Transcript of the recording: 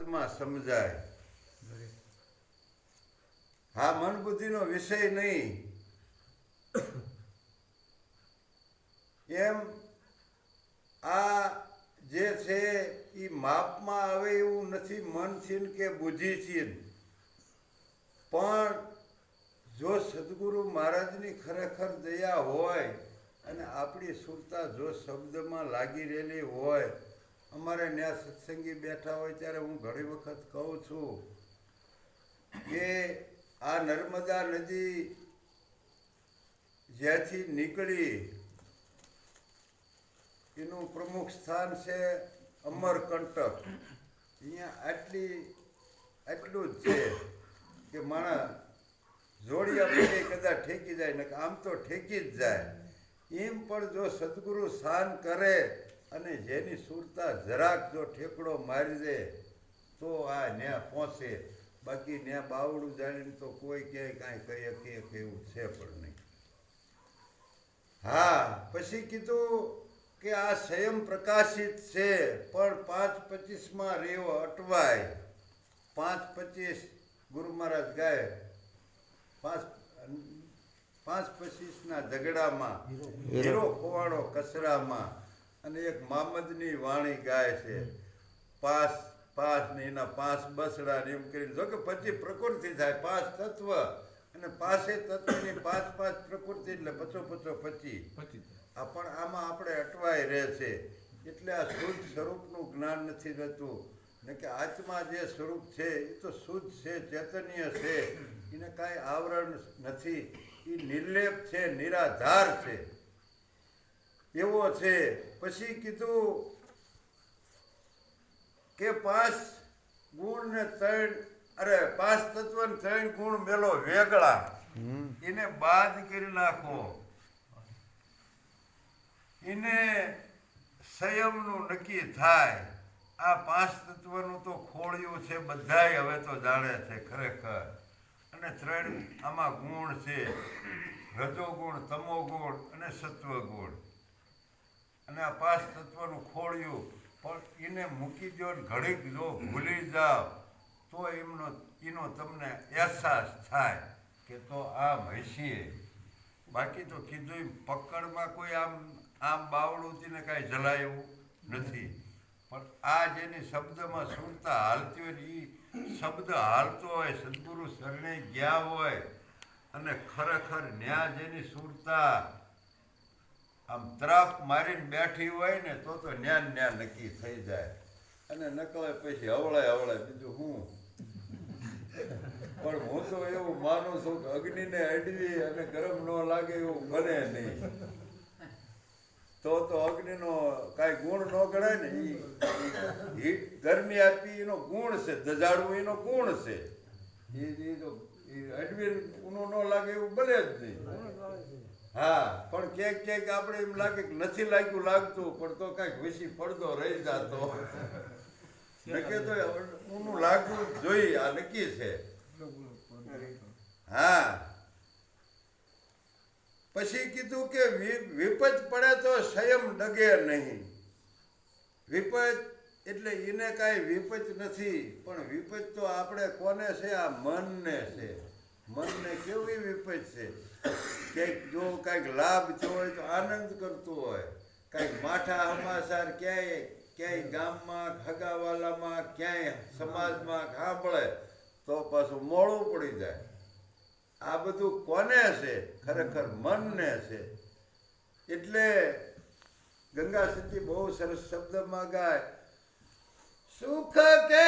પદમાં સમજાય. હા મન બુદ્ધિનો વિષય નહીં. એમ આ જે છે એ માપમાં આવે એવું નથી મનથી કે બુદ્ધિથી પણ જો સદગુરુ મહારાજની ખરેખર દયા હોય અને આપણી સુરતા જો શબ્દમાં લાગી રહેલી હોય અમારે ન્યા સત્સંગી બેઠા હોય ત્યારે હું ઘણી વખત કહું છું કે આ નર્મદા નદી જ્યાંથી નીકળી, એનું પ્રમુખ સ્થાન છે અમરકંટક. અહીંયા આટલી, આટલું જ છે કે માણસ જોડિયા પછી કદાચ ઠેકી જાય ને આમ તો ઠેકી જ જાય. એમ પણ જો સદગુરુ શાન કરે અને જેની સુરતા જરાક જો ઠેકડો મારી દે તો આ ન્યા પહોંચે બાકી ન્યા બાવડું જાણીને તો કોઈ ક્યાંય કાંઈ કહી શકીએ કે એવું છે પણ નહીં. હા પછી કીધું કે આ સ્વયં પ્રકાશિત છે પણ પાંચ પચીસમાં રેવો અટવાય. પાંચ પચીસ ગુરુ મહારાજ ગાય. પાંચ પાંચ પચીસના ઝઘડામાં હીરો ખોવાડો કચરામાં. અને એક મામદની વાણી ગાય છે. પાસ પાંચ ને એના પાંચ બસડા ને એમ કરીને જો કે પછી પ્રકૃતિ થાય પાંચ તત્વ અને પાસે તત્વની પાંચ પાંચ પ્રકૃતિ એટલે પચો. પચો પચી આ પણ આમાં આપણે અટવાઈ રહે છે. એટલે આ શુદ્ધ સ્વરૂપનું જ્ઞાન નથી રહેતું. ને કે આત્મા જે સ્વરૂપ છે એ તો શુદ્ધ છે ચૈતન્ય છે. એને કાંઈ આવરણ નથી. એ નિર્લેપ છે નિરાધાર છે. એવો છે. પછી કીધું કે પાંચ ગુણ ને ત્રણ અરે પાંચ તત્વ ને ત્રણ ગુણ મેલો વેગળા. એને બાદ કરી નાખો. એને સંયમનું નક્કી થાય. આ પાંચ તત્વનું તો ખોળિયું છે બધાય હવે તો જાણે છે ખરેખર. અને ત્રણ આમાં ગુણ છે. રજોગુણ તમોગુણ અને સત્વગુણ. અને આ પાંચ તત્વનું ખોળ્યું. પણ એને મૂકી દો ઘડીક જો ભૂલી જાઓ, તો એમનો, એનો તમને અહેસાસ થાય કે તો આ હસીએ. બાકી તો કીધું પકડમાં કોઈ આમ આમ બાવડું કાંઈ જલાયું નથી. પણ આ જેની શબ્દમાં સુરતા હાલતી હોય એ શબ્દ હાલતો હોય, સદગુરુ શરણે ગયા હોય, અને ખરેખર ન્યા જેની સુરતા આમ ત્રાપ મારીને બેઠી હોય ને તો તો ન્યા ન્યા નક્કી થઈ જાય. અને નકળે પછી હવળે હવળે બીજું હું? પણ હું તો એવું માનું છું કે અગ્નિને અડવી અને ગરમ ન લાગે એવું બને નહીં. તો તો અગ્નિનો કાંઈ ગુણ ન ગણાય ને એ ગરમી આપી એનો ગુણ છે દજાડવું એનો ગુણ છે. એ અડવી ઉનો ન લાગે એવું બને જ નહીં. હા પણ ક્યાંક ક્યાંક આપણે એમ લાગે કે નથી લાગ્યું લાગતું પણ તો કાંઈક વિસી પડદો રહી જતો. નકે તો ઊનું લાગવું જોઈએ આ નક્કી છે. હા. પછી કીધું કે વિપત પડે તો સંયમ ડગે નહીં. વિપત એટલે એને કાંઈ વિપત નથી પણ વિપત તો આપણે કોને છે? આ મનને છે. મનને કેવી વિપત છે? ક્યાંક જો કાંઈક લાભ થયો હોય તો આનંદ કરતો હોય. કાંઈક માઠા હમાસાર ક્યાંય ક્યાંય ગામમાં ખગાવાલામાં ક્યાંય સમાજમાં સાંભળે તો પાછું મોડું પડી જાય. આ બધું કોને છે? ખરેખર મનને છે. એટલે ગંગા સતી બહુ સરસ શબ્દમાં ગાય, સુખ કે